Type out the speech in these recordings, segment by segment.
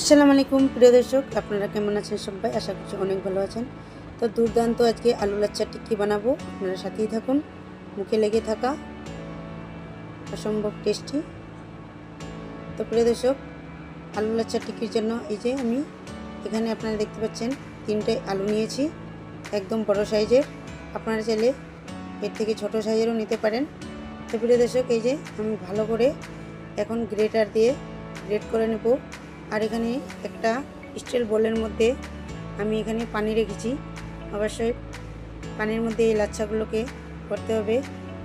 আসসালামু আলাইকুম, প্রিয় দর্শক, আপনারা কেমন আছেন সবাই? আশা করছি অনেক ভালো আছেন। তো দুর্দান্ত আজকে আলু লাচ্চা টিক্কি বানাবো। আপনারা সাথেই থাকুন, মুখে লেগে থাকা অসম্ভব টেস্টি তো প্রিয় দর্শক, আলু লাচ্চা টিক্কির জন্য এই যে আমি এখানে আপনারা দেখতে পাচ্ছেন তিনটে আলু নিয়েছি, একদম বড় সাইজের। আপনারা চাইলে এর থেকে ছোট সাইজেরও নিতে পারেন। তো প্রিয় দর্শক, এই যে আমি ভালো করে এখন গ্রেটার দিয়ে গ্রেট করে নেব। আর এখানে একটা স্টিল বোলের মধ্যে আমি এখানে পানি রেখেছি। অবশ্যই পানির মধ্যে এই লাচ্ছাগুলোকে করতে হবে,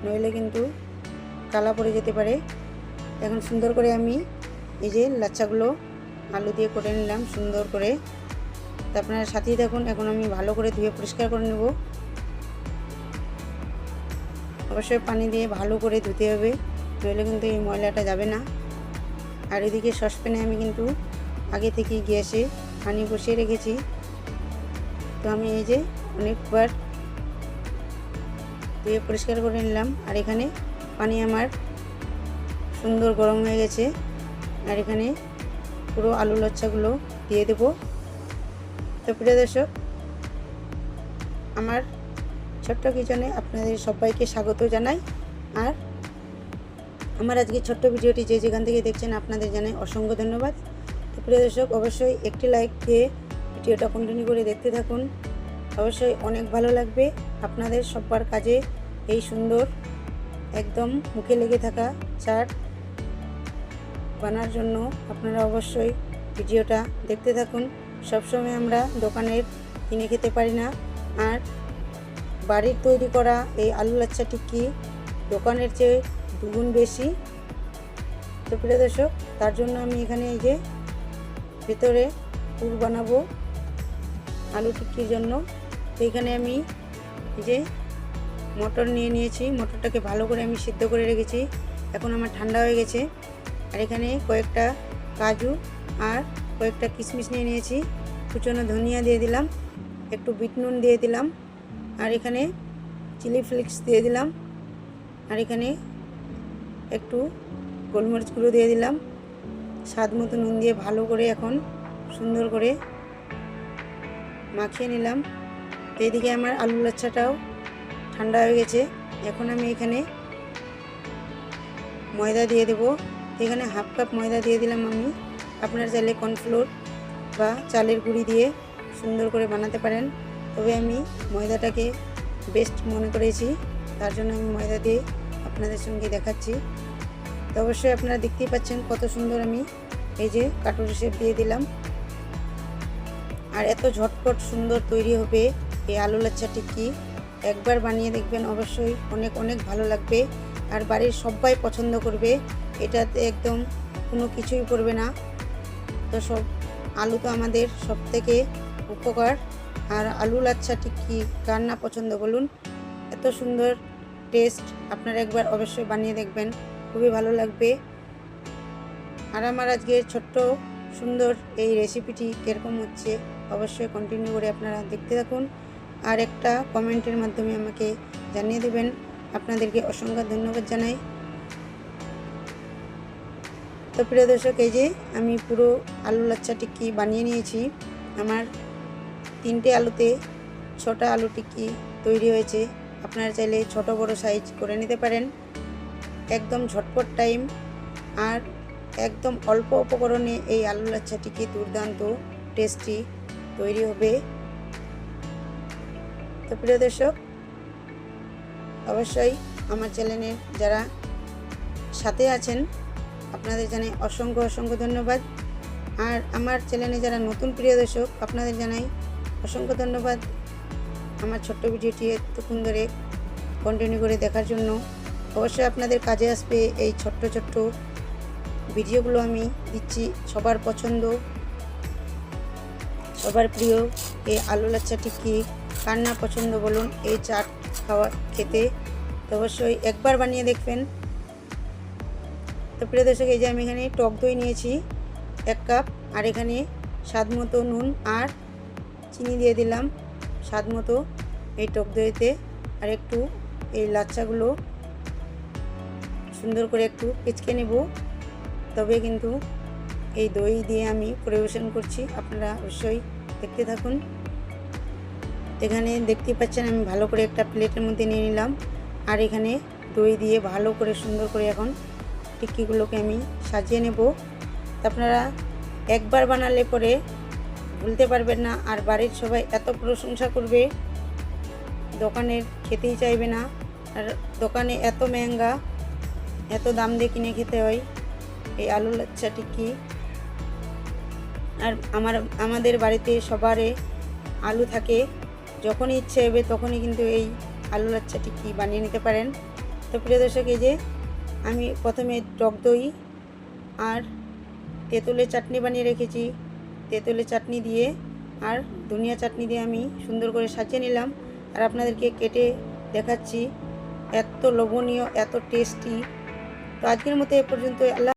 নইলে কিন্তু কালা পড়ে যেতে পারে। এখন সুন্দর করে আমি এই যে লাচ্ছাগুলো আলু দিয়ে করে নিলাম সুন্দর করে। তা আপনারা সাথেই থাকুন, এখন আমি ভালো করে ধুয়ে পরিষ্কার করে নেব। অবশ্যই পানি দিয়ে ভালো করে ধুতে হবে, নইলে কিন্তু এই ময়লাটা যাবে না। আর এদিকে সসপ্যানে আমি কিন্তু আগে থেকেই গ্যাসে পানি বসিয়ে রেখেছি। তো আমি এই যে অনেকবার ধুয়ে পরিষ্কার করে নিলাম। আর এখানে পানি আমার সুন্দর গরম হয়ে গেছে। আর এখানে পুরো আলু লচ্ছাগুলো দিয়ে দেব। তো প্রিয় দর্শক, আমার ছোট্ট কিচনে আপনাদের সবাইকে স্বাগত জানাই। আর আমার আজকে ছোট্ট ভিডিওটি যে যেখান থেকে দেখছেন আপনাদের জানাই অসংখ্য ধন্যবাদ। তো প্রিয় দর্শক, অবশ্যই একটি লাইক দিয়ে ভিডিওটা কন্টিনিউ করে দেখতে থাকুন। অবশ্যই অনেক ভালো লাগবে আপনাদের সবার কাজে এই সুন্দর, একদম মুখে লেগে থাকা চাট বানার জন্য আপনারা অবশ্যই ভিডিওটা দেখতে থাকুন। সবসময় আমরা দোকানের কিনে খেতে পারি না। আর বাড়ির তৈরি করা এই আলু লাচ্ছা টিক্কি দোকানের চেয়ে দুগুণ বেশি। তো প্রিয় দর্শক, তার জন্য আমি এখানে এই যে ভেতরে পুর বানাবো আলু টিক্কির জন্য। তো এখানে আমি যে মটর নিয়ে নিয়েছি, মটরটাকে ভালো করে আমি সিদ্ধ করে রেখেছি। এখন আমার ঠান্ডা হয়ে গেছে। আর এখানে কয়েকটা কাজু আর কয়েকটা কিশমিশ নিয়ে নিয়েছি। কুচনো ধনিয়া দিয়ে দিলাম, একটু বিট নুন দিয়ে দিলাম, আর এখানে চিলি ফ্লেক্স দিয়ে দিলাম, আর এখানে একটু গোলমরিচ গুঁড়ো দিয়ে দিলাম। স্বাদ মতো নুন দিয়ে ভালো করে এখন সুন্দর করে মাখিয়ে নিলাম। তো এদিকে আমার আলু লাচ্ছাটাও ঠান্ডা হয়ে গেছে। এখন আমি এখানে ময়দা দিয়ে দেবো। এখানে হাফ কাপ ময়দা দিয়ে দিলাম আমি। আপনার চাইলে কর্নফ্লোর বা চালের গুঁড়ি দিয়ে সুন্দর করে বানাতে পারেন। তবে আমি ময়দাটাকে বেস্ট মনে করেছি। তার জন্য আমি ময়দা দিয়ে আপনাদের সঙ্গে দেখাচ্ছি। তো অবশ্যই আপনারা দেখতেই পাচ্ছেন কত সুন্দর আমি এই যে কাটুরি শেপ দিয়ে দিলাম। আর এত ঝটপট সুন্দর তৈরি হবে এই আলু লাচ্ছা টিক্কি। একবার বানিয়ে দেখবেন অবশ্যই অনেক অনেক ভালো লাগবে। আর বাড়ির সবাই পছন্দ করবে, এটাতে একদম কোনো কিছুই পড়বে না। তো সব আলু তো আমাদের সব থেকে উপকার। আর আলু লাচ্ছা কার না পছন্দ বলুন? এত সুন্দর টেস্ট আপনারা একবার অবশ্যই বানিয়ে দেখবেন। খুবই ভালো লাগবে। আর আমার আজকের ছোট্ট, সুন্দর এই রেসিপিটি কীরকম হচ্ছে, অবশ্যই কন্টিনিউ করে আপনারা দেখতে থাকুন। আর একটা কমেন্টের মাধ্যমে আমাকে জানিয়ে দেবেন। আপনাদেরকে অসংখ্য ধন্যবাদ জানাই। তো প্রিয় দর্শক, এই যে আমি পুরো আলু লাচ্চা টিক্কি বানিয়ে নিয়েছি, আমার তিনটে আলুতে ছটা আলু টিক্কি তৈরি হয়েছে। আপনারা চাইলে ছোট বড় সাইজ করে নিতে পারেন। একদম ঝটপট টাইম আর একদম অল্প উপকরণে এই আলু লাচ্ছা টিক্কি দুর্দান্ত টেস্টি তৈরি হবে। তো প্রিয় দর্শক, অবশ্যই আমার চ্যানেলের যারা সাথে আছেন, আপনাদের জানাই অসংখ্য অসংখ্য ধন্যবাদ। আর আমার চ্যানেলে যারা নতুন প্রিয় দর্শক, আপনাদের জানাই অসংখ্য ধন্যবাদ। আমার ছোট্ট ভিডিওটি এতক্ষণ ধরে কন্টিনিউ করে দেখার জন্য অবশ্যই আপনাদের কাজে আসবে এই ছোট্ট ছোট্ট ভিডিওগুলো আমি দিচ্ছি সবার পছন্দ, সবার প্রিয়। এই আলু লাচ্চা টিক্কি কার না পছন্দ বলুন, এই চাট খাওয়া খেতে। তো অবশ্যই একবার বানিয়ে দেখবেন। তো প্রিয় দর্শক, এই যে আমি এখানে টক দই নিয়েছি, এক কাপ, আর এখানে স্বাদ মতো নুন আর চিনি দিয়ে দিলাম স্বাদ মতো এই টক দইতে। আর একটু এই লাচ্চাগুলো সুন্দর করে একটু পিচকে নেব। তবে কিন্তু এই দই দিয়ে আমি পরিবেশন করছি। আপনারা অবশ্যই দেখতে থাকুন। এখানে দেখতে পাচ্ছেন আমি ভালো করে একটা প্লেটের মধ্যে নিয়ে নিলাম। আর এখানে দই দিয়ে ভালো করে সুন্দর করে এখন টিক্কিগুলোকে আমি সাজিয়ে নেব। আপনারা একবার বানালে পরে ভুলতে পারবেন না। আর বাড়ির সবাই এত প্রশংসা করবে। দোকানের খেতেই চাইবে না। আর দোকানে এত মেহেঙ্গা এত দাম দিয়ে কিনে খেতে হয়? এই আলু লাচ্ছা টিক্কি আর আমার, আমাদের বাড়িতে সবারে আলু থাকে। যখনই ইচ্ছে হবে তখনই কিন্তু এই আলু লাচ্ছা টিক্কি বানিয়ে নিতে পারেন। তো প্রিয় দর্শক, এই যে আমি প্রথমে টক দই আর তেঁতুলের চাটনি বানিয়ে রেখেছি। তেঁতুলের চাটনি দিয়ে আর ধনিয়া চাটনি দিয়ে আমি সুন্দর করে সাজিয়ে নিলাম। আর আপনাদেরকে কেটে দেখাচ্ছি। এত লোভনীয়, এত টেস্টি তো আজকের মতো এ পর্যন্ত আল্লাহ